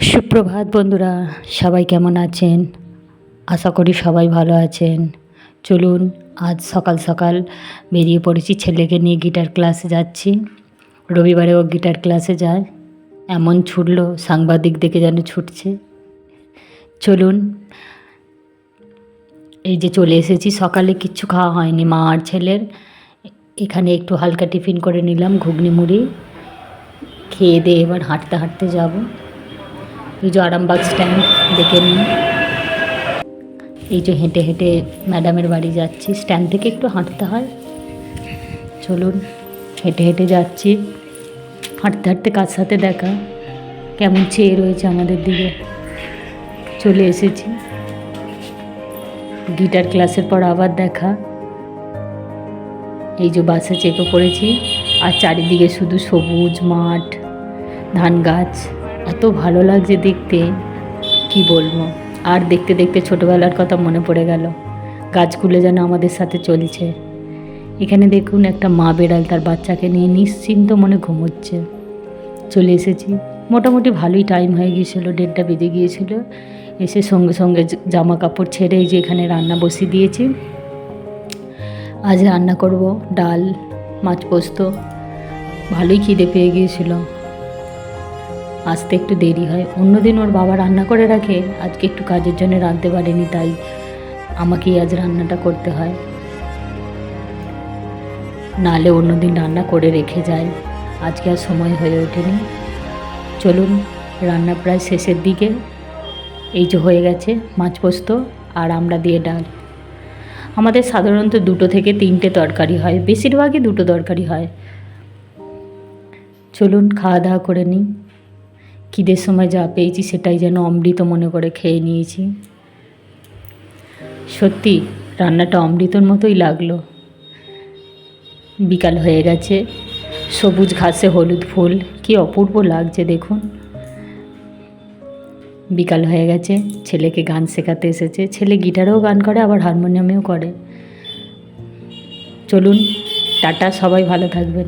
সুপ্রভাত বন্ধুরা, সবাই কেমন আছেন? আশা করি সবাই ভালো আছেন। চলুন, আজ সকাল সকাল বেরিয়ে পড়েছি, ছেলেকে নিয়ে গিটার ক্লাসে যাচ্ছি। রবিবারে ও গিটার ক্লাসে যায়। এমন ছুটলো, সাংবাদিক দেখে যেন ছুটছে। চলুন, এই যে চলে এসেছি। সকালে কিচ্ছু খাওয়া হয়নি, মা আর ছেলের। এখানে একটু হালকা টিফিন করে নিলাম, ঘুগনি মুড়ি। খেয়ে দিয়ে এবার হাঁটতে হাঁটতে যাব। এই যে আরামবাগ স্ট্যান্ড দেখে নিন। এই যে হেঁটে হেঁটে ম্যাডামের বাড়ি যাচ্ছি। স্ট্যান্ড থেকে একটু হাঁটতে হয়। চলুন, হেঁটে হেঁটে যাচ্ছি। হাঁটতে হাঁটতে কার সাথে দেখা? কেমন চেয়ে রয়েছে আমাদের দিকে? চলে এসেছি। গিটার ক্লাসের পর আবার দেখা। এই যে বাসে চেপে পড়েছি। আর চারিদিকে শুধু সবুজ মাঠ, ধান গাছ। এত ভালো লাগছে দেখতে। কি বলব? আর দেখতে দেখতে ছোটোবেলার কথা মনে পড়ে গেল। গাছগুলো যেন আমাদের সাথে চলছে। এখানে দেখুন একটা মা বেড়াল তার বাচ্চাকে নিয়ে নিশ্চিন্ত মনে ঘুমোচ্ছে। চলে এসেছি। মোটামুটি ভালোই টাইম হয়ে গিয়েছিল, দেড়টা বেজে গিয়েছিল। এসে সঙ্গে সঙ্গে জামা কাপড় ছেড়ে যে এখানে রান্না বসিয়ে দিয়েছি। আজ রান্না করব ডাল, মাছ পোস্ত। ভালোই খিদে পেয়ে গিয়েছিল। আসতে একটু দেরি হয়। অন্যদিন ওর বাবা রান্না করে রাখে। আজকে একটু কাজের জন্য রাঁধতে পারেনি, তাই আমাকেই আজ রান্নাটা করতে হয়। নালে অন্যদিন রান্না করে রেখে যায়। আজকে আর সময় হয়ে ওঠেনি। চলুন, রান্না প্রায় শেষের দিকে। এই যে হয়ে গেছে মাছ পোস্ত আর আমরা দিয়ে ডাল। আমাদের সাধারণত দুটো থেকে তিনটে তরকারি হয়। বেশিরভাগই দুটো তরকারি হয়। চলুন খাওয়া দাওয়া করে নিই। খিদের সময় যা পেয়েছি সেটাই যেন অমৃত মনে করে খেয়ে নিয়েছি। সত্যি, রান্নাটা অমৃতর মতোই লাগল। বিকাল হয়ে গেছে, সবুজ ঘাসে হলুদ ফুল, কি অপূর্ব লাগছে দেখুন। বিকাল হয়ে গেছে, ছেলেকে গান শেখাতে এসেছে। ছেলে গিটারেও গান করে, আবার হারমোনিয়ামেও করে। চলুন, টাটা, সবাই ভালো থাকবেন।